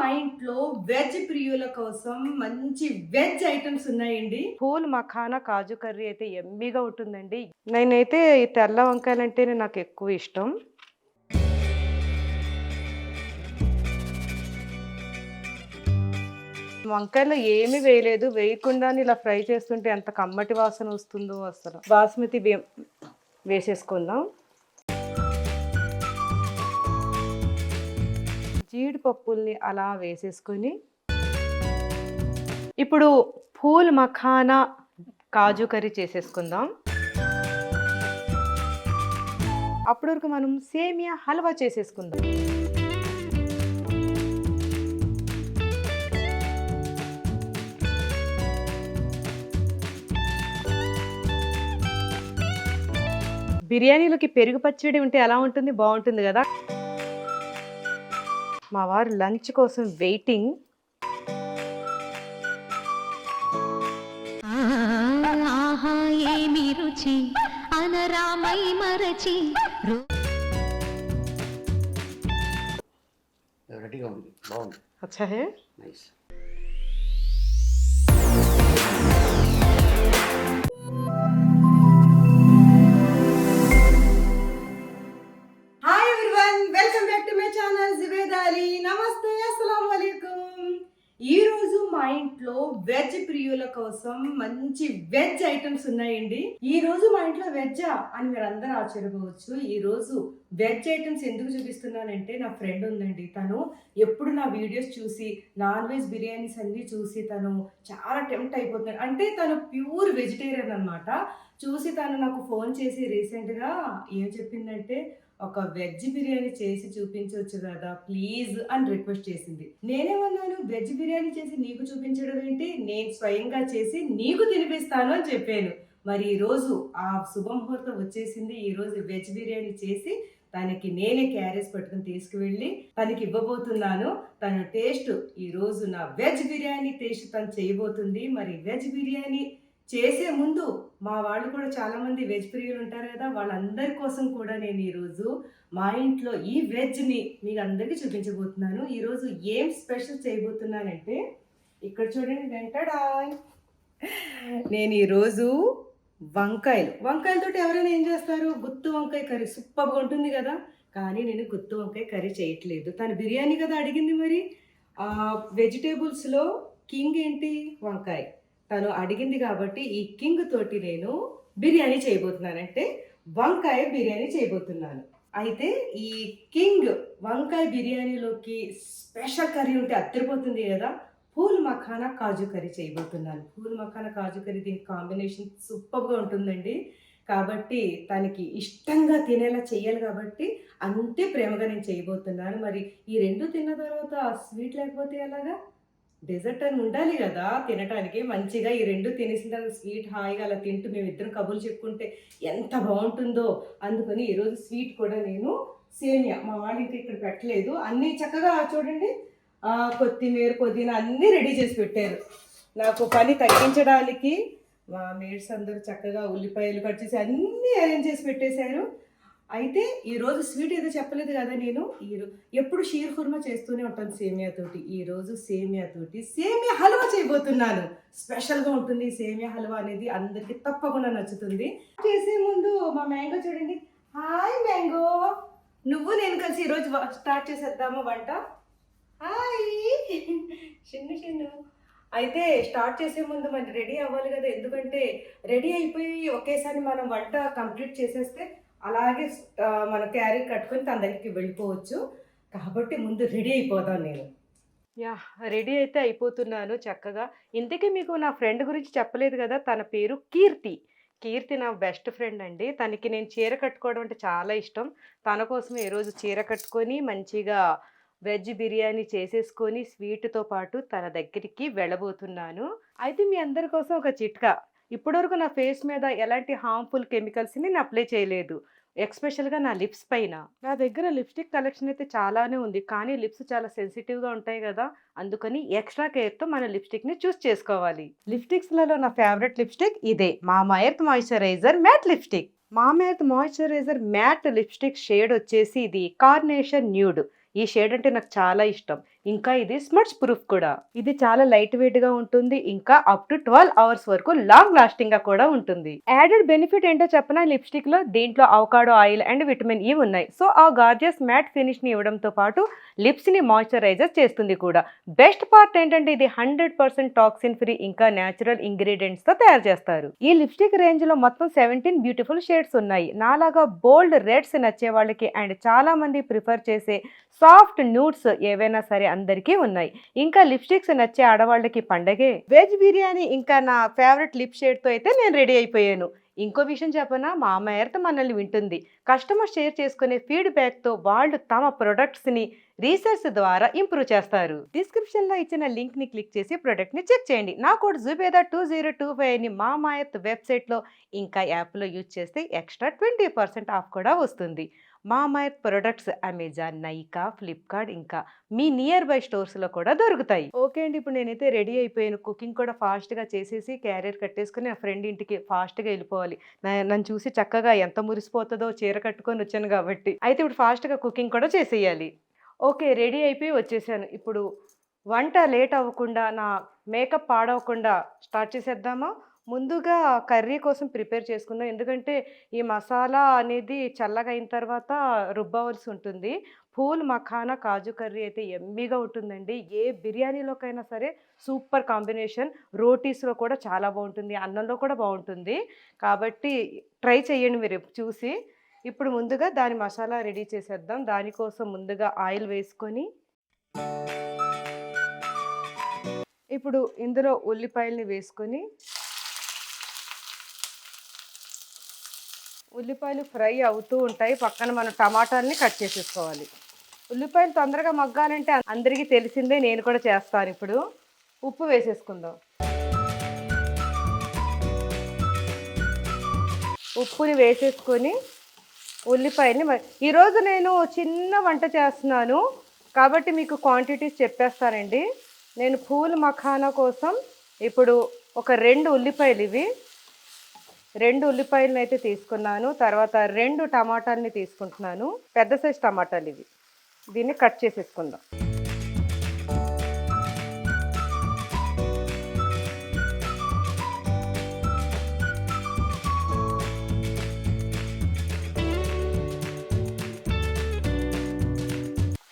మా ఇంట్లో వెజ్ ప్రియుల కోసం మంచి వెజ్ ఐటమ్స్ ఉన్నాయండి. ఫూల్ మఖానా కాజు కర్రీ అయితే ఎమ్మిగా ఉంటుందండి. నేనైతే ఈ తెల్ల వంకాయలు అంటేనే నాకు ఎక్కువ ఇష్టం. వంకాయలో ఏమి వేయలేదు. వేయకుండానే ఇలా ఫ్రై చేస్తుంటే ఎంత కమ్మటి వాసన వస్తుందో అసలు. బాస్మతి బియ్యం వేసేసుకుందాం. జీడిపప్పుల్ని అలా వేసేసుకొని ఇప్పుడు పూల్ మఖానా కాజు కర్రీ చేసేసుకుందాం. అప్పటి వరకు మనం సేమియా హల్వా చేసేసుకుందాం. బిర్యానీలోకి పెరుగు పచ్చడి ఉంటే ఎలా ఉంటుంది? బాగుంటుంది కదా. మా వారు లంచ్ కోసం వెయిటింగ్. ఆహా ఏమి రుచి? అనరామై మరచి. రు- రెడీగా ఉంది. బాగుంది. అచ్చా హే. నైస్. హాయ్ జిబేదాలి నమస్తే అస్సలం వాలేకుమ్ ఈరోజు మా ఇంట్లో వెజ్ ప్రియుల కోసం మంచి వెజ్ ఐటమ్స్ ఉన్నాయండి. ఈ రోజు మా ఇంట్లో వెజ్జా అని మీరు అందరూ ఆశ్చర్యపోవచ్చు. ఈ రోజు వెజ్ ఐటమ్స్ ఎందుకు చూపిస్తున్నానంటే నా ఫ్రెండ్ ఉందండి. తను ఎప్పుడు నా వీడియోస్ చూసి నాన్ వెజ్ బిర్యానీస్ అన్నీ చూసి తను చాలా టెంప్ట్ అయిపోతున్నాడు. అంటే తను ప్యూర్ వెజిటేరియన్ అనమాట చూసి తను నాకు ఫోన్ చేసి రీసెంట్గా ఏం చెప్పిందంటే ఒక వెజ్ బిర్యానీ చేసి చూపించవచ్చు కదా ప్లీజ్ అని రిక్వెస్ట్ చేసింది. నేనేమన్నాను వెజ్ బిర్యానీ చేసి నీకు చూపించడం ఏంటి? నేను స్వయంగా చేసి నీకు తినిపిస్తాను అని చెప్పాను. మరి ఈ రోజు ఆ శుభముహూర్తం వచ్చేసింది. ఈరోజు వెజ్ బిర్యానీ చేసి తనకి నేనే క్యారేజ్ పట్టుకుని తీసుకువెళ్ళి తనకి ఇవ్వబోతున్నాను. తన టేస్ట్ ఈరోజు నా వెజ్ బిర్యానీ టేస్ట్ తను చేయబోతుంది. మరి వెజ్ బిర్యానీ చేసే ముందు మా వాళ్ళు కూడా చాలామంది వెజ్ ప్రియులు ఉంటారు కదా వాళ్ళందరి కోసం కూడా నేను ఈరోజు మా ఇంట్లో ఈ వెజ్ని మీకు అందరికీ చూపించబోతున్నాను. ఈరోజు ఏం స్పెషల్ చేయబోతున్నానంటే ఇక్కడ చూడండి వెంటడా నేను ఈరోజు వంకాయలు. వంకాయలతో ఎవరైనా ఏం చేస్తారు? గుత్తు వంకాయ కర్రీ సూపర్గా ఉంటుంది కదా కానీ నేను గుత్తు వంకాయ కర్రీ చేయట్లేదు. తను బిర్యానీ కదా అడిగింది మరి. వెజిటేబుల్స్లో కింగ్ ఏంటి? వంకాయ. తను అడిగింది కాబట్టి ఈ కింగ్ తోటి నేను బిర్యానీ చేయబోతున్నాను అంటే వంకాయ బిర్యానీ చేయబోతున్నాను. అయితే ఈ కింగ్ వంకాయ బిర్యానీలోకి స్పెషల్ కర్రీ ఉంటే అద్దరిపోతుంది కదా. పూల్ మఖానా కాజు కర్రీ చేయబోతున్నాను. పూల్ మఖానా కాజు కర్రీ దీని కాంబినేషన్ సూపర్గా ఉంటుందండి. కాబట్టి తనకి ఇష్టంగా తినేలా చేయాలి కాబట్టి అంతే ప్రేమగా నేను చేయబోతున్నాను. మరి ఈ రెండు తిన్న తర్వాత స్వీట్ లేకపోతే ఎలాగా? డెజర్ట్ అని ఉండాలి కదా తినటానికి. మంచిగా ఈ రెండు తినేసిన తర్వాత స్వీట్ హాయిగా అలా తింటూ మేమిద్దరం కబుర్లు చెప్పుకుంటే ఎంత బాగుంటుందో అందుకని ఈరోజు స్వీట్ కూడా నేను సేమియా. మా వాళ్ళకి ఇక్కడ పెట్టలేదు. అన్నీ చక్కగా చూడండి. కొత్తిమీర పుదీనా అన్నీ రెడీ చేసి పెట్టారు. నాకు పని తగ్గించడానికి మా మేడ్స్ అందరూ చక్కగా ఉల్లిపాయలు కట్ చేసి అన్నీ అరేంజ్ చేసి పెట్టేశారు. అయితే ఈరోజు స్వీట్ ఏదో చెప్పలేదు కదా నేను. ఈ ఎప్పుడు షీర్ కుర్మా చేస్తూనే ఉంటాను సేమియా తోటి. ఈ సేమియా తోటి సేమియా హల్వా చేయబోతున్నాను. స్పెషల్గా ఉంటుంది సేమియా హల్వా అనేది అందరికీ తప్పకుండా నచ్చుతుంది. చేసే ముందు మా మ్యాంగో చూడండి. Hi mango. నువ్వు నేను కలిసి ఈరోజు వ- స్టార్ట్ చేసేద్దాము వంట. హాయ్. చిన్ను చిన్ను. అయితే స్టార్ట్ చేసే ముందు మనం రెడీ అవ్వాలి కదా. ఎందుకంటే రెడీ అయిపోయి ఒకేసారి మనం వంట కంప్లీట్ చేసేస్తే అలాగే మన క్యారీ కట్టుకొని తన దగ్గరికి వెళ్ళిపోవచ్చు. కాబట్టి ముందు రెడీ అయిపోతాను నేను. యా రెడీ అయితే అయిపోతున్నాను చక్కగా. ఇంతకీ మీకు నా ఫ్రెండ్ గురించి చెప్పలేదు కదా తన పేరు కీర్తి. కీర్తి నా బెస్ట్ ఫ్రెండ్ అండి. తనకి నేను చీర కట్టుకోవడం అంటే చాలా ఇష్టం. తన కోసం ఈరోజు చీర కట్టుకొని మంచిగా వెజ్ బిర్యానీ చేసేసుకొని స్వీట్తో పాటు తన దగ్గరికి వెళ్ళబోతున్నాను. అయితే మీ అందరి కోసం ఒక చిట్కా. ఇప్పటివరకు నా ఫేస్ మీద ఎలాంటి హార్మ్ఫుల్ కెమికల్స్ని నేను అప్లై చేయలేదు. ఎక్స్పెషల్గా నా లిప్స్ పైన. నా దగ్గర లిప్స్టిక్ కలెక్షన్ అయితే చాలానే ఉంది. కానీ లిప్స్ చాలా సెన్సిటివ్గా ఉంటాయి కదా! అందుకని ఎక్స్ట్రా కేర్తో మన లిప్స్టిక్ని చూస్ చేసుకోవాలి. లిప్స్టిక్స్లలో నా ఫేవరెట్ లిప్స్టిక్ ఇదే. Mama earth moisturiser matte lipstick. Mama earth moisturiser matte lipstick shade వచ్చేసి ఇది కార్నేషన్ న్యూడ్. ఈ షేడ్ అంటే నాకు చాలా ఇష్టం. ఇంకా ఇది స్మర్చ్ ప్రూఫ్ కూడా. ఇది చాలా లైట్ వెయిట్గా ఉంటుంది. ఇంకా అప్ టు ట్వెల్వ్ అవర్స్ వరకు లాంగ్ లాస్టింగ్గా కూడా ఉంటుంది. యాడెడ్ బెనిఫిట్ ఏంటో చెప్పిన? లిప్స్టిక్లో దీంట్లో అవకాడో ఆయిల్ అండ్ విటమిన్ ఈ ఉన్నాయి. సో ఆ గార్జియస్ మ్యాట్ ఫినిష్ని ఇవ్వడంతో పాటు లిప్స్ని మాయిశ్చరైజర్ చేస్తుంది కూడా. బెస్ట్ పార్ట్ ఏంటంటే ఇది హండ్రెడ్ పర్సెంట్ టాక్సిన్ ఫ్రీ ఇంకా న్యాచురల్ ఇంగ్రీడియంట్స్తో తయారు చేస్తారు. ఈ లిప్స్టిక్ రేంజ్లో మొత్తం సెవెంటీన్ బ్యూటిఫుల్ షేడ్స్ ఉన్నాయి. నాలాగా బోల్డ్ రెడ్స్ నచ్చే వాళ్ళకి అండ్ చాలా మంది ప్రిఫర్ చేసే సాఫ్ట్ న్యూడ్స్ ఏవైనా సరే అందరికీ ఉన్నాయి. ఇంకా లిప్స్టిక్స్ నచ్చే ఆడవాళ్ళకి పండగే. వెజ్ బిర్యానీ ఇంకా నా ఫేవరెట్ లిప్ షేడ్తో అయితే నేను రెడీ అయిపోయాను. ఇంకో విషయం చెప్పనా? మా అమ్మ ఎర్త మనల్ని వింటుంది. కస్టమర్ షేర్ చేసుకునే ఫీడ్బ్యాక్తో వాళ్ళు తమ ప్రొడక్ట్స్ని రీసెర్చ్ ద్వారా ఇంప్రూవ్ చేస్తారు. డిస్క్రిప్షన్లో ఇచ్చిన లింక్ని క్లిక్ చేసి ప్రొడక్ట్ని చెక్ చేయండి. నా code Zubeda two zero two ఫైవ్ని మా మాయత్ వెబ్సైట్లో ఇంకా యాప్లో యూజ్ చేస్తే ఎక్స్ట్రా ట్వంటీ పర్సెంట్ ఆఫ్ కూడా వస్తుంది. మా మైర్ ప్రొడక్ట్స్ అమెజాన్ నైకా ఫ్లిప్కార్ట్ ఇంకా మీ నియర్ బై స్టోర్స్లో కూడా దొరుకుతాయి. ఓకే అండి. ఇప్పుడు నేనైతే రెడీ అయిపోయాను. కుకింగ్ కూడా ఫాస్ట్గా చేసేసి క్యారియర్ కట్టేసుకుని నా ఫ్రెండ్ ఇంటికి ఫాస్ట్గా వెళ్ళిపోవాలి. నన్ను చూసి చక్కగా ఎంత మురిసిపోతుందో చీర కట్టుకొని వచ్చాను కాబట్టి. అయితే ఇప్పుడు ఫాస్ట్గా కుకింగ్ కూడా చేసేయాలి. ఓకే రెడీ అయిపోయి వచ్చేసాను. ఇప్పుడు వంట లేట్ అవ్వకుండా నా మేకప్ పాడవకుండా స్టార్ట్ చేసేద్దామా? ముందుగా కర్రీ కోసం ప్రిపేర్ చేసుకుందాం. ఎందుకంటే ఈ మసాలా అనేది చల్లగా అయిన తర్వాత రుబ్బవలసి ఉంటుంది. పూల్ మఖానా కాజు కర్రీ అయితే ఎమ్మీగా ఉంటుందండి. ఏ బిర్యానీలోకైనా సరే సూపర్ కాంబినేషన్. రోటీస్లో కూడా చాలా బాగుంటుంది. అన్నంలో కూడా బాగుంటుంది. కాబట్టి ట్రై చేయండి మీరు చూసి. ఇప్పుడు ముందుగా దాని మసాలా రెడీ చేసేద్దాం. దానికోసం ముందుగా ఆయిల్ వేసుకొని. ఇప్పుడు ఇందులో ఉల్లిపాయల్ని వేసుకొని ఉల్లిపాయలు ఫ్రై అవుతూ ఉంటాయి. పక్కన మనం టమాటాలని కట్ చేసేసుకోవాలి. ఉల్లిపాయలు తొందరగా మగ్గాలంటే అందరికీ తెలిసిందే నేను కూడా చేస్తాను ఇప్పుడు. ఉప్పు వేసేసుకుందాం. ఉప్పుని వేసేసుకొని ఉల్లిపాయని ఈరోజు నేను చిన్న వంట చేస్తున్నాను. కాబట్టి మీకు క్వాంటిటీస్ చెప్పేస్తానండి. నేను పూల్ మఖానా కోసం ఇప్పుడు ఒక రెండు ఉల్లిపాయలు ఇవి. రెండు ఉల్లిపాయలను అయితే తీసుకున్నాను. తర్వాత రెండు టమాటాలని తీసుకుంటున్నాను. పెద్ద సైజ్ టమాటాలు ఇవి. దీన్ని కట్ చేసేసుకుందాం.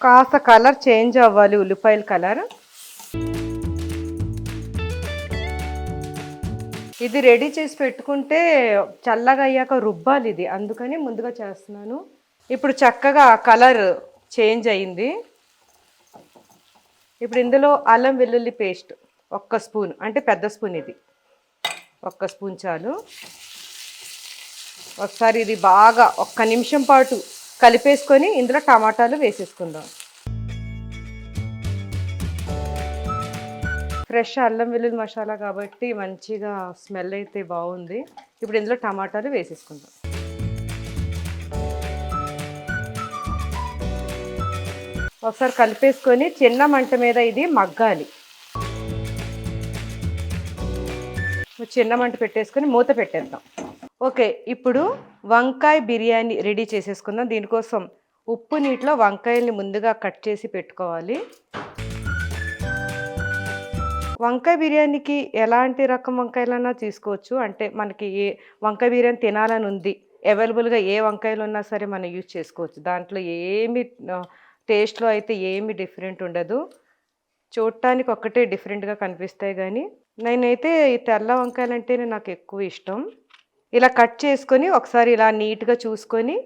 కాస్త కలర్ చేంజ్ అవ్వాలి ఉల్లిపాయల కలర్. ఇది రెడీ చేసి పెట్టుకుంటే చల్లగా అయ్యాక రుబ్బాలి ఇది. అందుకని ముందుగా చేస్తున్నాను. ఇప్పుడు చక్కగా కలర్ చేంజ్ అయింది. ఇప్పుడు ఇందులో అల్లం వెల్లుల్లి పేస్ట్ ఒక్క స్పూన్ అంటే పెద్ద స్పూన్ ఇది. ఒక్క స్పూన్ చాలు. ఒకసారి ఇది బాగా ఒక్క నిమిషం పాటు కలిపేసుకొని ఇందులో టమాటాలు వేసేసుకుందాం. ఫ్రెష్ అల్లం వెల్లుల్లి మసాలా కాబట్టి మంచిగా స్మెల్ అయితే బాగుంది. ఇప్పుడు ఇందులో టమాటాలు వేసేసుకుందాం. ఒకసారి కలిపేసుకొని చిన్న మంట మీద ఇది మగ్గాలి. చిన్న మంట పెట్టేసుకొని మూత పెట్టేద్దాం. ఓకే ఇప్పుడు వంకాయ బిర్యానీ రెడీ చేసేసుకుందాం. దీనికోసం ఉప్పు నీటిలో వంకాయల్ని ముందుగా కట్ చేసి పెట్టుకోవాలి. వంకాయ బిర్యానీకి ఎలాంటి రకం వంకాయలన్నా తీసుకోవచ్చు. అంటే మనకి ఏ వంకాయ బిర్యానీ తినాలని ఉంది. అవైలబుల్గా ఏ వంకాయలు ఉన్నా సరే మనం యూజ్ చేసుకోవచ్చు. దాంట్లో ఏమి టేస్ట్లో అయితే ఏమి డిఫరెంట్ ఉండదు. చూడటానికి ఒక్కటే డిఫరెంట్గా కనిపిస్తాయి కానీ నేనైతే ఈ తెల్ల వంకాయలు అంటేనే నాకు ఎక్కువ ఇష్టం. ఇలా కట్ చేసుకొని ఒకసారి ఇలా నీట్గా చూసుకొని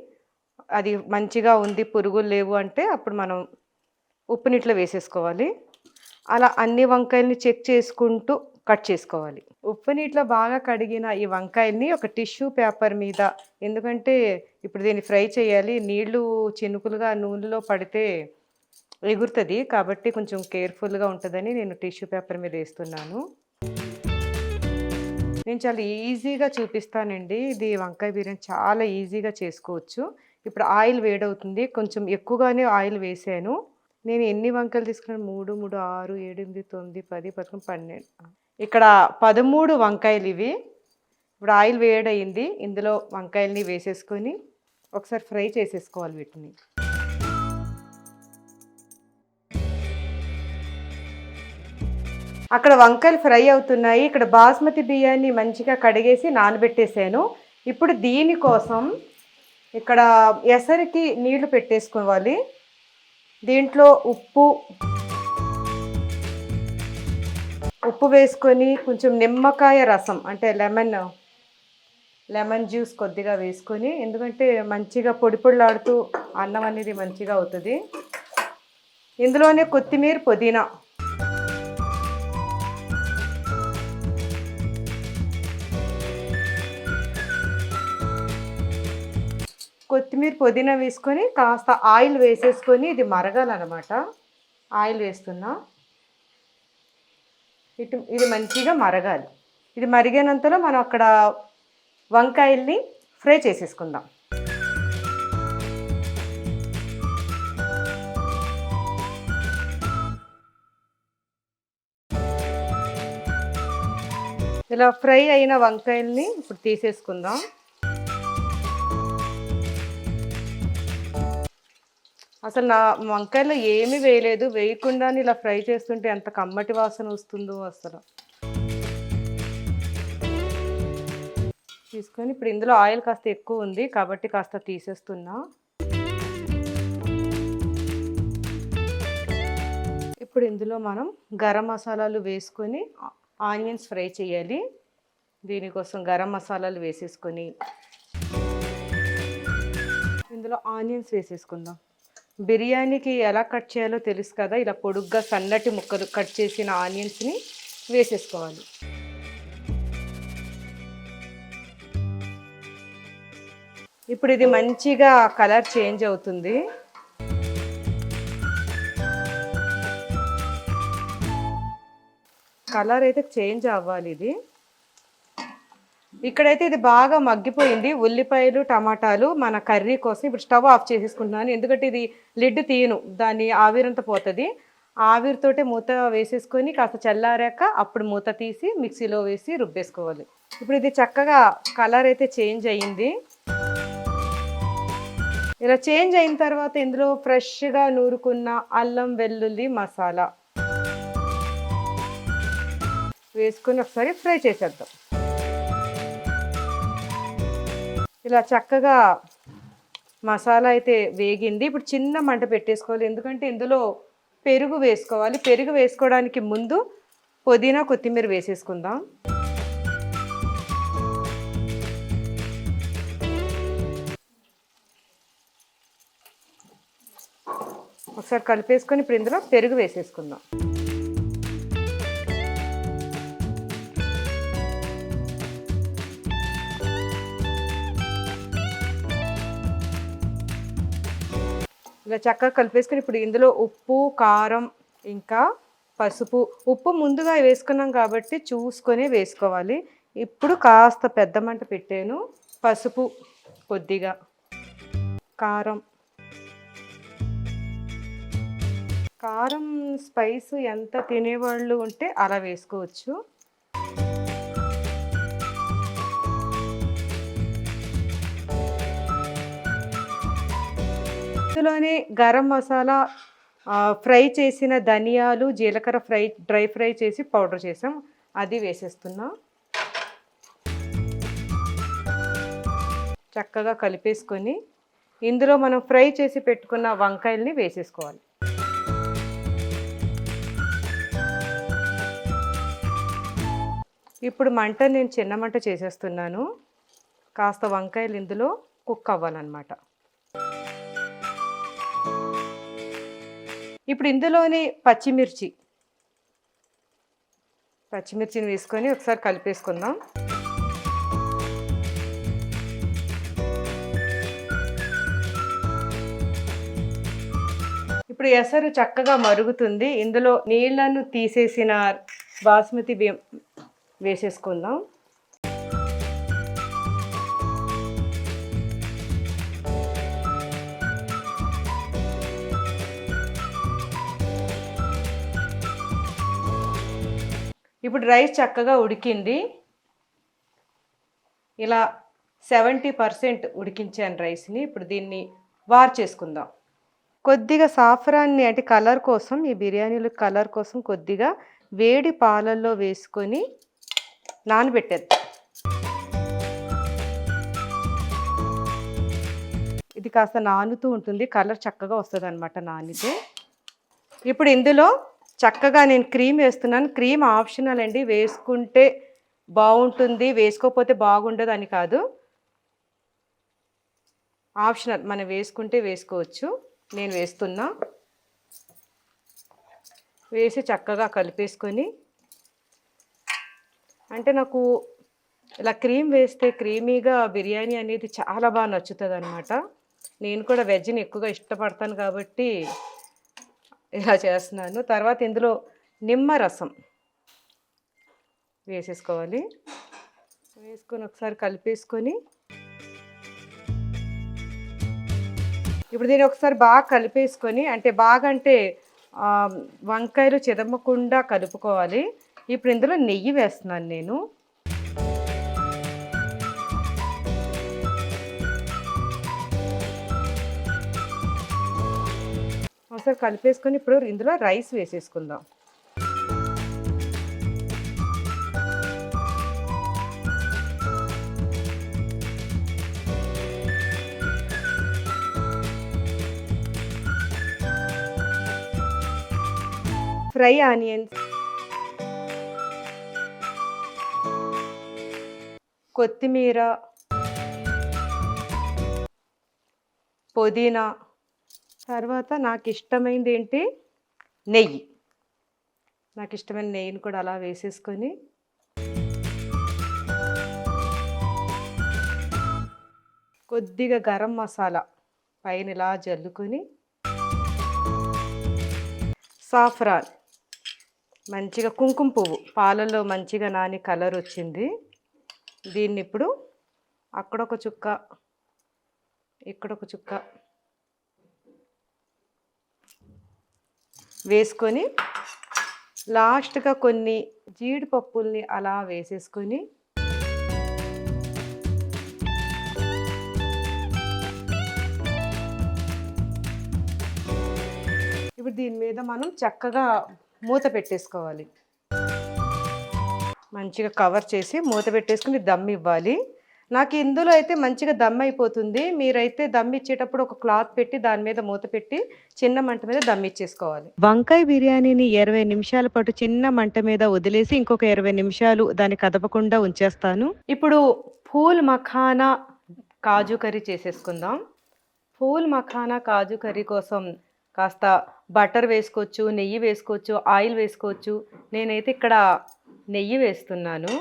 అది మంచిగా ఉంది పురుగులు లేవు అంటే అప్పుడు మనం ఉప్పు నీటిలో వేసేసుకోవాలి. అలా అన్ని వంకాయల్ని చెక్ చేసుకుంటూ కట్ చేసుకోవాలి. ఉప్పు నీటిలో బాగా కడిగిన ఈ వంకాయల్ని ఒక టిష్యూ పేపర్ మీద ఎందుకంటే ఇప్పుడు దీన్ని ఫ్రై చేయాలి నీళ్ళు చినుకులుగా నూనెలో పడితే ఎగురుతుంది కాబట్టి కొంచెం కేర్ఫుల్గా ఉంటుందని నేను టిష్యూ పేపర్ మీద వేస్తున్నాను. నేను చాలా ఈజీగా చూపిస్తానండి. ఇది వంకాయ బిర్యానీ చాలా ఈజీగా చేసుకోవచ్చు. ఇప్పుడు ఆయిల్ వేడవుతుంది. కొంచెం ఎక్కువగానే ఆయిల్ వేసాను. నేను ఎన్ని వంకాయలు తీసుకున్నాను? మూడు మూడు ఆరు ఏడు ఎనిమిది తొమ్మిది పది పదకొండు పన్నెండు. ఇక్కడ పదమూడు వంకాయలు ఇవి. ఇప్పుడు ఆయిల్ వేడయింది. ఇందులో వంకాయల్ని వేసేసుకొని ఒకసారి ఫ్రై చేసేసుకోవాలి వీటిని. అక్కడ వంకాయలు ఫ్రై అవుతున్నాయి. ఇక్కడ బాస్మతి బియ్యాన్ని మంచిగా కడిగేసి నానబెట్టేసాను. ఇప్పుడు దీనికోసం ఇక్కడ ఎసరికి నీళ్ళు పెట్టేసుకోవాలి. దీంట్లో ఉప్పు ఉప్పు వేసుకొని కొంచెం నిమ్మకాయ రసం అంటే లెమన్ లెమన్ జ్యూస్ కొద్దిగా వేసుకొని ఎందుకంటే మంచిగా పొడి పొడిలాడుతూ అన్నం అనేది మంచిగా అవుతుంది. ఇందులోనే కొత్తిమీర పుదీనా కొత్తిమీర పుదీనా వేసుకొని కాస్త ఆయిల్ వేసేసుకొని ఇది మరగాలన్నమాట. ఆయిల్ వేస్తున్నా. ఇటు ఇది మంచిగా మరగాలి. ఇది మరిగినంతలో మనం అక్కడ వంకాయల్ని ఫ్రై చేసేసుకుందాం. ఇలా ఫ్రై అయిన వంకాయల్ని ఇప్పుడు తీసేసుకుందాం. అసలు నా వంకాయలో ఏమీ వేయలేదు. వేయకుండానే ఇలా ఫ్రై చేస్తుంటే ఎంత కమ్మటి వాసన వస్తుందో అసలు. తీసుకొని ఇప్పుడు ఇందులో ఆయిల్ కాస్త ఎక్కువ ఉంది కాబట్టి కాస్త తీసేస్తున్నా. ఇప్పుడు ఇందులో మనం గరం మసాలాలు వేసుకొని ఆనియన్స్ ఫ్రై చేయాలి. దీనికోసం గరం మసాలాలు వేసేసుకొని. ఇందులో ఆనియన్స్ వేసేసుకుందాం. బిర్యానీకి ఎలా కట్ చేయాలో తెలుసు కదా ఇలా పొడుగ్గా సన్నటి ముక్కలు కట్ చేసిన ఆనియన్స్ని వేసేసుకోవాలి. ఇప్పుడు ఇది మంచిగా కలర్ చేంజ్ అవుతుంది. కలర్ అయితే చేంజ్ అవ్వాలి ఇది. ఇక్కడైతే ఇది బాగా మగ్గిపోయింది. ఉల్లిపాయలు టమాటాలు మన కర్రీ కోసం ఇప్పుడు స్టవ్ ఆఫ్ చేసేసుకుంటున్నాను. ఎందుకంటే ఇది లిడ్ తీయను దాన్ని ఆవిరంతా పోతుంది. ఆవిరితోటే మూత వేసేసుకొని కాస్త చల్లారాక అప్పుడు మూత తీసి మిక్సీలో వేసి రుబ్బేసుకోవాలి. ఇప్పుడు ఇది చక్కగా కలర్ అయితే చేంజ్ అయ్యింది ఇలా చేంజ్ అయిన తర్వాత ఇందులో ఫ్రెష్గా నూరుకున్న అల్లం వెల్లుల్లి మసాలా వేసుకుని ఒకసారి ఫ్రై చేసేద్దాం. ఇలా చక్కగా మసాలా అయితే వేగింది. ఇప్పుడు చిన్న మంట పెట్టేసుకోవాలి. ఎందుకంటే ఇందులో పెరుగు వేసుకోవాలి. పెరుగు వేసుకోవడానికి ముందు పుదీనా కొత్తిమీర వేసేసుకుందాం. ఒకసారి కలిపేసుకొని ఇప్పుడు ఇందులో పెరుగు వేసేసుకుందాం. ఇలా చక్కగా కలిపేసుకొని ఇప్పుడు ఇందులో ఉప్పు కారం ఇంకా పసుపు. ఉప్పు ముందుగా వేసుకున్నాం కాబట్టి చూసుకొని వేసుకోవాలి. ఇప్పుడు కాస్త పెద్ద మంట పెట్టాను. పసుపు కొద్దిగా. కారం. కారం స్పైస్ ఎంత తినేవాళ్ళు ఉంటే అలా వేసుకోవచ్చు. అందులోనే గరం మసాలా ఫ్రై చేసిన ధనియాలు జీలకర్ర ఫ్రై డ్రై ఫ్రై చేసి పౌడర్ చేసాం. అది వేసేస్తున్నా. చక్కగా కలిపేసుకొని ఇందులో మనం ఫ్రై చేసి పెట్టుకున్న వంకాయల్ని వేసేసుకోవాలి. ఇప్పుడు మంట నేను చిన్న మంట చేసేస్తున్నాను. కాస్త వంకాయలు ఇందులో కుక్ అవ్వాలన్నమాట. ఇప్పుడు ఇందులోని పచ్చిమిర్చి. పచ్చిమిర్చిని వేసుకొని ఒకసారి కలిపేసుకుందాం. ఇప్పుడు ఎసరు చక్కగా మరుగుతుంది. ఇందులో నీళ్ళను తీసేసిన బాస్మతి బియ్యం వేసేసుకుందాం. ఇప్పుడు రైస్ చక్కగా ఉడికింది. ఇలా సెవెంటీ పర్సెంట్ ఉడికించాను రైస్ని. ఇప్పుడు దీన్ని వార్ చేసుకుందాం కొద్దిగా సాఫ్రాన్ని అంటే కలర్ కోసం ఈ బిర్యానీలో కలర్ కోసం కొద్దిగా వేడి పాలల్లో వేసుకొని నానబెట్టేద్దాం. ఇది కాస్త నానుతూ ఉంటుంది. కలర్ చక్కగా వస్తుంది అనమాట నానితే. ఇప్పుడు ఇందులో చక్కగా నేను క్రీమ్ వేస్తున్నాను. క్రీమ్ ఆప్షనల్ అండి. వేసుకుంటే బాగుంటుంది. వేసుకోకపోతే బాగుండదు అని కాదు. ఆప్షనల్. మనం వేసుకుంటే వేసుకోవచ్చు. నేను వేస్తున్నా. వేసి చక్కగా కలిపేసుకొని. అంటే నాకు ఇలా క్రీమ్ వేస్తే క్రీమీగా బిర్యానీ అనేది చాలా బాగా నచ్చుతుంది అనమాట నేను కూడా వెజ్ని ఎక్కువగా ఇష్టపడతాను కాబట్టి ఇలా చేస్తున్నాను. తర్వాత ఇందులో నిమ్మరసం వేసేసుకోవాలి. వేసుకొని ఒకసారి కలిపేసుకొని ఇప్పుడు దీన్ని ఒకసారి బాగా కలిపేసుకొని అంటే బాగా అంటే వంకాయలు చెదమ్మకుండా కలుపుకోవాలి. ఇప్పుడు ఇందులో నెయ్యి వేస్తున్నాను నేను. ఒకసారి కలిపేసుకొని ఇప్పుడు ఇందులో రైస్ వేసేసుకుందాం. ఫ్రై ఆనియన్స్ కొత్తిమీర పుదీనా తర్వాత నాకు ఇష్టమైనది ఏంటి నెయ్యి. నాకు ఇష్టమైన నెయ్యిని కూడా అలా వేసేసుకొని కొద్దిగా గరం మసాలా పైన ఇలా జల్లుకొని సాఫ్రాన్ మంచిగా కుంకుమ పువ్వు పాలల్లో మంచిగా నాని కలర్ వచ్చింది. దీన్ని ఇప్పుడు అక్కడొక చుక్క ఇక్కడొక చుక్క వేసుకొని లాస్ట్గా కొన్ని జీడిపప్పుల్ని అలా వేసేసుకొని ఇప్పుడు దీని మీద మనం చక్కగా మూత పెట్టేసుకోవాలి. మంచిగా కవర్ చేసి మూత పెట్టేసుకుని దమ్ ఇవ్వాలి. నాకు ఇందులో అయితే మంచిగా దమ్ అయిపోతుంది. మీరైతే దమ్ ఇచ్చేటప్పుడు ఒక క్లాత్ పెట్టి దాని మీద మూత పెట్టి చిన్న మంట మీద దమ్ ఇచ్చేసుకోవాలి. వంకాయ బిర్యానీని ఇరవై నిమిషాల పాటు చిన్న మంట మీద వదిలేసి ఇంకొక ఇరవై నిమిషాలు దాన్ని కదపకుండా ఉంచేస్తాను. ఇప్పుడు పూల్ మఖానా కాజు కర్రీ చేసేసుకుందాం. పూల్ మఖానా కాజు కర్రీ కోసం కాస్త బటర్ వేసుకోవచ్చు నెయ్యి వేసుకోవచ్చు ఆయిల్ వేసుకోవచ్చు. నేనైతే ఇక్కడ నెయ్యి వేస్తున్నాను.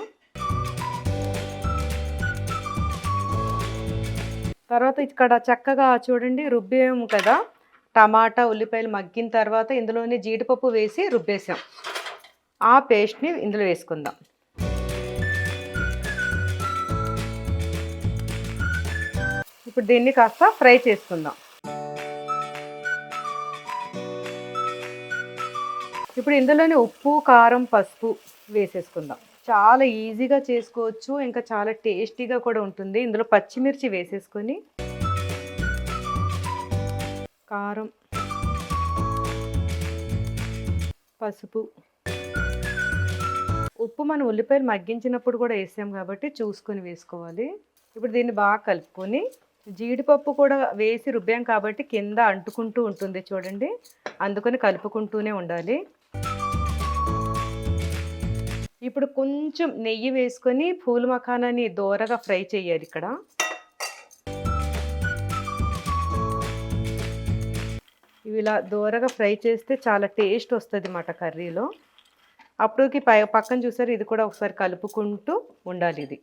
తర్వాత ఇక్కడ చక్కగా చూడండి రుబ్బేము కదా. టమాటా ఉల్లిపాయలు మగ్గిన తర్వాత ఇందులోనే జీడిపప్పు వేసి రుబ్బేసాం. ఆ పేస్ట్ని ఇందులో వేసుకుందాం. ఇప్పుడు దీన్ని కాస్త ఫ్రై చేసుకుందాం. ఇప్పుడు ఇందులోనే ఉప్పు కారం పసుపు వేసేసుకుందాం. చాలా ఈజీగా చేసుకోవచ్చు. ఇంకా చాలా టేస్టీగా కూడా ఉంటుంది. ఇందులో పచ్చిమిర్చి వేసేసుకొని కారం పసుపు ఉప్పు మనం ఉల్లిపాయలు మగ్గించినప్పుడు కూడా వేసాం కాబట్టి చూసుకొని వేసుకోవాలి. ఇప్పుడు దీన్ని బాగా కలుపుకొని జీడిపప్పు కూడా వేసి రుబ్బాం కాబట్టి కింద అంటుకుంటూ ఉంటుంది చూడండి. అందుకని కలుపుకుంటూనే ఉండాలి. ఇప్పుడు కొంచెం నెయ్యి వేసుకొని పూల మఖానాన్ని దోరగా ఫ్రై చేయాలి ఇక్కడ. ఇవి ఇలా దోరగా ఫ్రై చేస్తే చాలా టేస్ట్ వస్తుంది అన్నమాట కర్రీలో. అప్పటికి పై పక్కన చూసారు ఇది కూడా ఒకసారి కలుపుకుంటూ ఉండాలి ఇది.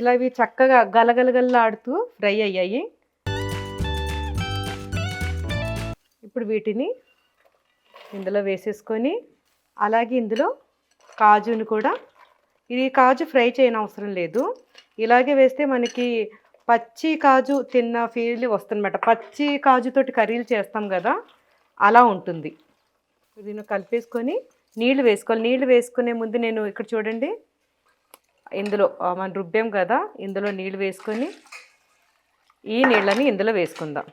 ఇలా ఇవి చక్కగా గలగలగల్లాడుతూ ఫ్రై అయ్యాయి. ఇప్పుడు వీటిని ఇందులో వేసేసుకొని అలాగే ఇందులో కాజుని కూడా. ఇది కాజు ఫ్రై చేయని అవసరం లేదు. ఇలాగే వేస్తే మనకి పచ్చి కాజు తిన్న ఫీల్ వస్తుందన్నమాట. పచ్చి కాజుతోటి కర్రీలు చేస్తాం కదా అలా ఉంటుంది. దీన్ని కలిపేసుకొని నీళ్ళు వేసుకోవాలి. నీళ్ళు వేసుకునే ముందు నేను ఇక్కడ చూడండి. ఇందులో మనం రుబ్బాం కదా ఇందులో నీళ్ళు వేసుకొని ఈ నీళ్ళని ఇందులో వేసుకుందాం.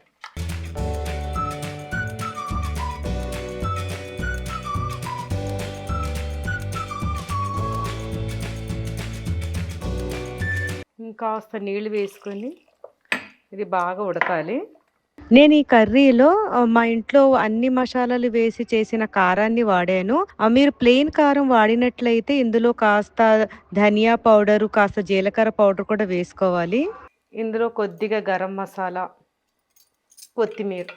ఇంకాస్త నీళ్ళు వేసుకొని ఇది బాగా ఉడకాలి. నేను ఈ కర్రీలో మా ఇంట్లో అన్ని మసాలాలు వేసి చేసిన కారాన్ని వాడాను. మీరు ప్లెయిన్ కారం వాడినట్లయితే ఇందులో కాస్త ధనియా పౌడరు కాస్త జీలకర్ర పౌడర్ కూడా వేసుకోవాలి. ఇందులో కొద్దిగా గరం మసాలా కొత్తిమీర.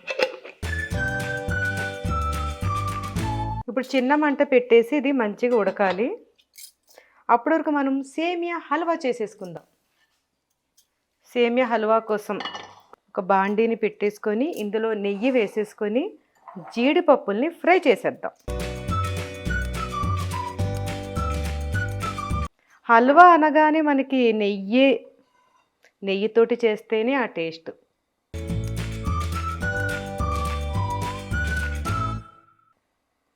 ఇప్పుడు చిన్న మంట పెట్టేసి ఇది మంచిగా ఉడకాలి. అప్పటి వరకు మనం సేమియా హల్వా చేసేసుకుందాం. సేమియా హల్వా కోసం ఒక బాండీని పెట్టేసుకొని ఇందులో నెయ్యి వేసేసుకొని జీడిపప్పుల్ని ఫ్రై చేసేద్దాం. హల్వా అనగానే మనకి నెయ్యి నెయ్యితోటి చేస్తేనే ఆ టేస్ట్.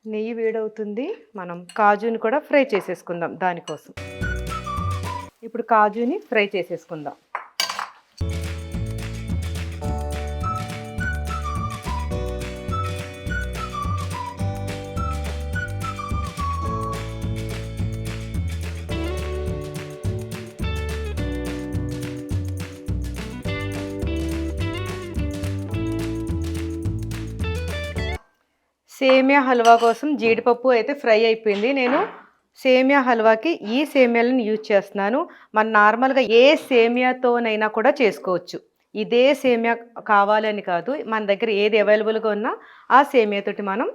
నెయ్యి వేడవుతుంది. మనం కాజుని కూడా ఫ్రై చేసేసుకుందాం దానికోసం. ఇప్పుడు కాజుని ఫ్రై చేసేసుకుందాం. సేమియా హల్వా కోసం జీడిపప్పు అయితే ఫ్రై అయిపోయింది. నేను సేమియా హల్వాకి ఈ సేమియాలను యూజ్ చేస్తున్నాను. మన నార్మల్గా ఏ సేమియాతోనైనా కూడా చేసుకోవచ్చు. ఇదే సేమియా కావాలని కాదు. మన దగ్గర ఏది అవైలబుల్గా ఉన్నా ఆ సేమియాతోటి మనం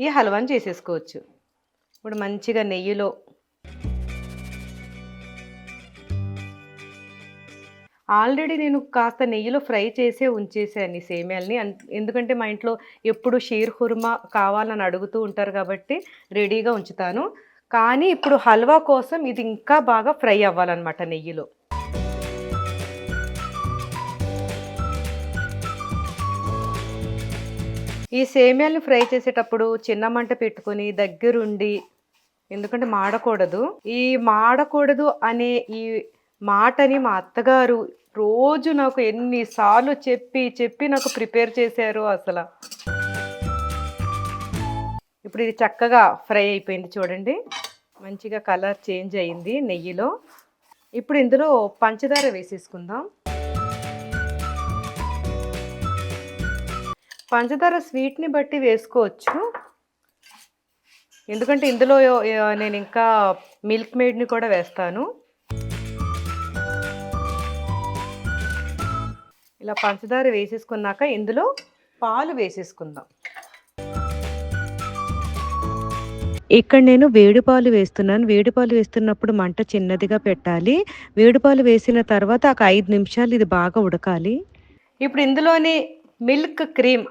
ఈ హల్వాని చేసేసుకోవచ్చు. ఇప్పుడు మంచిగా నెయ్యిలో ఆల్రెడీ నేను కాస్త నెయ్యిలో ఫ్రై చేసే ఉంచేసాను ఈ సేమియాల్ని. ఎందుకంటే మా ఇంట్లో ఎప్పుడు షీర్ హుర్మా కావాలని అడుగుతూ ఉంటారు కాబట్టి రెడీగా ఉంచుతాను. కానీ ఇప్పుడు హల్వా కోసం ఇది ఇంకా బాగా ఫ్రై అవ్వాలన్నమాట నెయ్యిలో. ఈ సేమియాల్ని ఫ్రై చేసేటప్పుడు చిన్న మంట పెట్టుకొని దగ్గరుండి ఎందుకంటే మాడకూడదు. ఈ మాడకూడదు అనే ఈ మాటని మా అత్తగారు రోజు నాకు ఎన్నిసార్లు చెప్పి చెప్పి నాకు ప్రిపేర్ చేశారు అసలు. ఇప్పుడు ఇది చక్కగా ఫ్రై అయిపోయింది చూడండి. మంచిగా కలర్ చేంజ్ అయింది నెయ్యిలో. ఇప్పుడు ఇందులో పంచదార వేసేసుకుందాం. పంచదార స్వీట్ని బట్టి వేసుకోవచ్చు. ఎందుకంటే ఇందులో నేను ఇంకా మిల్క్ మేడ్ని కూడా వేస్తాను. ఇలా పంచదార వేసేసుకున్నాక ఇందులో పాలు వేసేసుకుందాం. ఇక్కడ నేను వేడిపాలు వేస్తున్నాను. వేడిపాలు వేస్తున్నప్పుడు మంట చిన్నదిగా పెట్టాలి. వేడిపాలు వేసిన తర్వాత ఒక ఐదు నిమిషాలు ఇది బాగా ఉడకాలి. ఇప్పుడు ఇందులోని మిల్క్ క్రీమ్.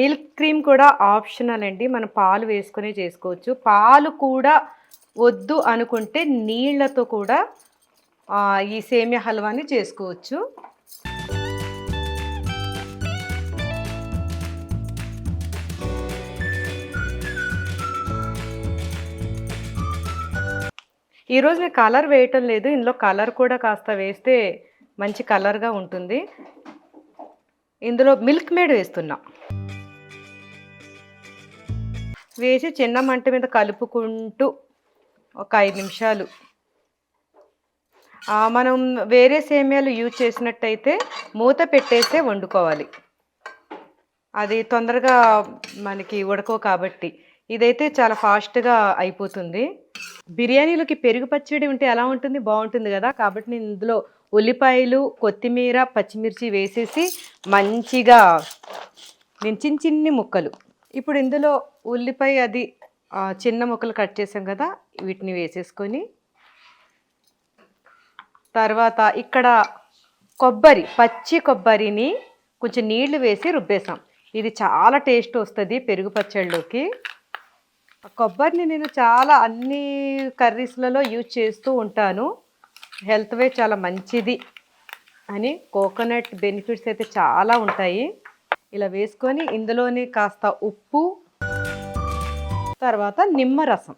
మిల్క్ క్రీమ్ కూడా ఆప్షనల్ అండి. మనం పాలు వేసుకొని చేసుకోవచ్చు. పాలు కూడా వద్దు అనుకుంటే నీళ్ళతో కూడా ఈ సేమియా హల్వాని చేసుకోవచ్చు. ఈరోజు నేను కలర్ వేయటం లేదు. ఇందులో కలర్ కూడా కాస్త వేస్తే మంచి కలర్గా ఉంటుంది. ఇందులో మిల్క్ మేడ్ వేస్తున్నా. వేసి చిన్న మంట మీద కలుపుకుంటూ ఒక ఐదు నిమిషాలు మనం వేరే సేమియాలు యూజ్ చేసినట్టయితే మూత పెట్టేసే వండుకోవాలి. అది తొందరగా మనకి ఉడకవు కాబట్టి. ఇదైతే చాలా ఫాస్ట్గా అయిపోతుంది. బిర్యానీలోకి పెరుగు పచ్చడి ఉంటే ఎలా ఉంటుంది బాగుంటుంది కదా. కాబట్టి నేను ఇందులో ఉల్లిపాయలు కొత్తిమీర పచ్చిమిర్చి వేసేసి మంచిగా నేను చిన్న చిన్ని ముక్కలు. ఇప్పుడు ఇందులో ఉల్లిపాయ అది చిన్న ముక్కలు కట్ చేసాం కదా వీటిని వేసేసుకొని తర్వాత ఇక్కడ కొబ్బరి పచ్చి కొబ్బరిని కొంచెం నీళ్ళు వేసి రుబ్బేసాం. ఇది చాలా టేస్ట్ వస్తుంది పెరుగు పచ్చళ్ళలోకి కొబ్బరిని నేను చాలా అన్ని కర్రీస్లలో యూజ్ చేస్తూ ఉంటాను. హెల్త్ వే చాలా మంచిది అని కోకోనట్ బెనిఫిట్స్ అయితే చాలా ఉంటాయి. ఇలా వేసుకొని ఇందులోనే కాస్త ఉప్పు తర్వాత నిమ్మరసం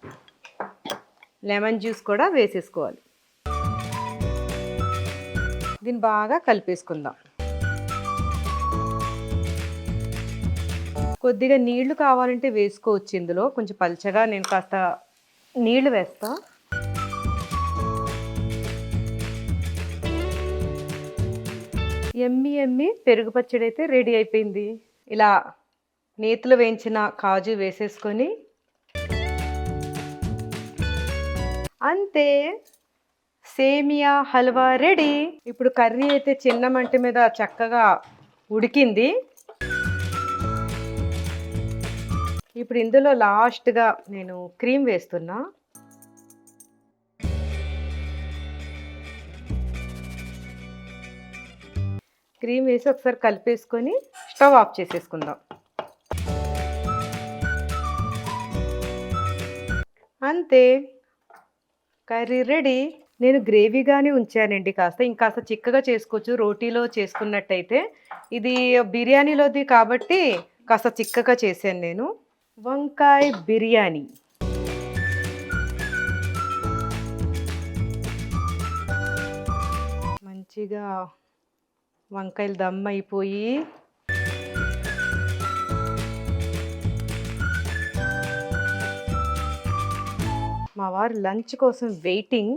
లెమన్ జ్యూస్ కూడా వేసేసుకోవాలి. దీన్ని బాగా కలిపేసుకుందాం. కొద్దిగా నీళ్ళు కావాలంటే వేసుకోవచ్చు ఇందులో. కొంచెం పలచగా నేను కాస్త నీళ్ళు వేస్తా. ఎమ్మి ఎమ్మి పెరుగు పచ్చడి అయితే రెడీ అయిపోయింది. ఇలా నేతులు వేయించిన కాజు వేసేసుకొని అంతే. సేమియా హల్వా రెడీ. ఇప్పుడు కర్రీ అయితే చిన్న మంట మీద చక్కగా ఉడికింది. ఇప్పుడు ఇందులో లాస్ట్గా నేను క్రీమ్ వేస్తున్నా. క్రీమ్ వేసి ఒకసారి కలిపేసుకొని స్టవ్ ఆఫ్ చేసేసుకుందాం. అంతే. Curry ready. నేను గ్రేవీగానే ఉంచానండి కాస్త. ఇంకాస్త చిక్కగా చేసుకోవచ్చు. రోటీలో చేసుకున్నట్టయితే ఇది బిర్యానీలోది కాబట్టి కాస్త చిక్కగా చేశాను నేను. వంకాయ బిర్యానీ. మంచిగా వంకాయలు దమ్ అయిపోయి మా వారు లంచ్ కోసం వెయిటింగ్.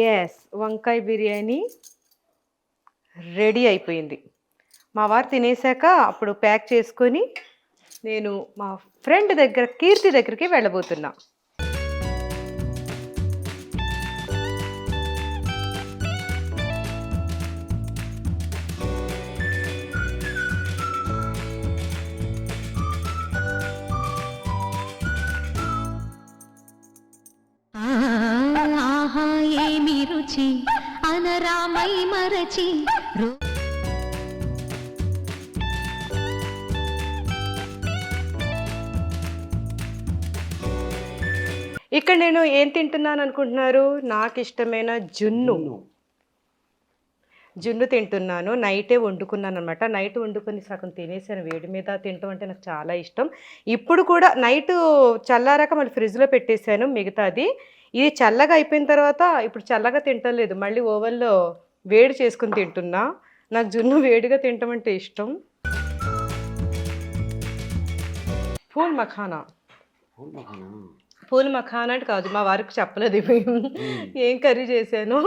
ఎస్ వంకాయ బిర్యానీ రెడీ అయిపోయింది. మా వారు తినేసాక అప్పుడు ప్యాక్ చేసుకొని నేను మా ఫ్రెండ్ దగ్గర కీర్తి దగ్గరికి వెళ్ళబోతున్నా. ఏమి రుచి? అనరామై మరచి. ఇక్కడ నేను ఏం తింటున్నాను అనుకుంటున్నారు? నాకు ఇష్టమైన జున్ను. జున్ను. తింటున్నాను. నైటే వండుకున్నాను అనమాట నైట్ వండుకొని సగం తినేసాను. వేడి మీద తినటం అంటే నాకు చాలా ఇష్టం. ఇప్పుడు కూడా నైట్ చల్లారాక మళ్ళీ ఫ్రిడ్జ్లో పెట్టేశాను మిగతాది ఇది చల్లగా అయిపోయిన తర్వాత ఇప్పుడు చల్లగా తింటం లేదు. మళ్ళీ ఓవెన్లో వేడి చేసుకుని తింటున్నా. నాకు జున్ను వేడిగా తినటం అంటే ఇష్టం. పూల్ మఖానా. పూల్ మఖానా? అంటే కాదు మా వారికి చెప్పలేదు. ఇవి. ఏం కర్రీ చేశాను?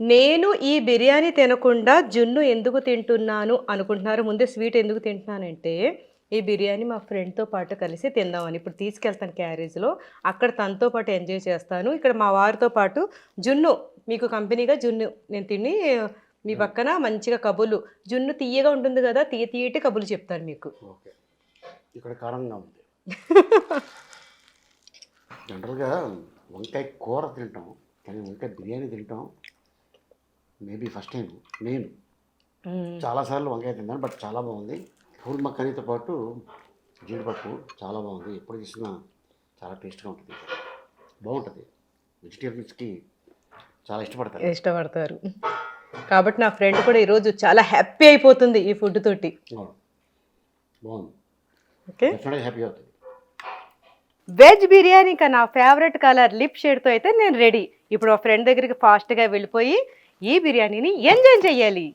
నేను ఈ బిర్యానీ తినకుండా జున్ను ఎందుకు తింటున్నాను అనుకుంటున్నారు? ముందే స్వీట్ ఎందుకు తింటున్నానంటే ఈ బిర్యానీ మా ఫ్రెండ్తో పాటు కలిసి తిందామని. ఇప్పుడు తీసుకెళ్తాను క్యారేజ్లో. అక్కడ తనతో పాటు ఎంజాయ్ చేస్తాను. ఇక్కడ మా వారితో పాటు జున్ను మీకు కంపెనీగా జున్ను నేను తిని మీ పక్కన మంచిగా కబుర్లు. జున్ను తీయగా ఉంటుంది కదా తీయ తీయటి కబుర్లు చెప్తాను మీకు. ఓకే. ఇక్కడ కారంగా ఉంది. జనరల్గా వంకాయ కూర తింటాం. కానీ వంకాయ బిర్యానీ తింటాం. మేబీ ఫస్ట్ టైం నేను. చాలాసార్లు వంకాయ తిన్నాను బట్ చాలా బాగుంది. ఫుల్ మక్కనీతో పాటు జీడిపప్పు చాలా బాగుంది. ఎప్పుడు చూసినా చాలా టేస్ట్గా ఉంటుంది. బాగుంటుంది. వెజిటేరియన్స్కి చాలా ఇష్టపడతారు. ఇష్టపడతారు. కాబట్టి నా ఫ్రెండ్ కూడా ఈరోజు చాలా హ్యాపీ అయిపోతుంది ఈ ఫుడ్ తోటి. బాగుంది. ఓకే. హ్యాపీ అవుతుంది. వెజ్ బిర్యానీకి నా ఫేవరెట్ కలర్ లిప్ షేడ్తో అయితే నేను రెడీ. ఇప్పుడు ఆ ఫ్రెండ్ దగ్గరికి ఫాస్ట్గా వెళ్ళిపోయి ఈ బిర్యానీని ఎంజాయ్ చేయాలి.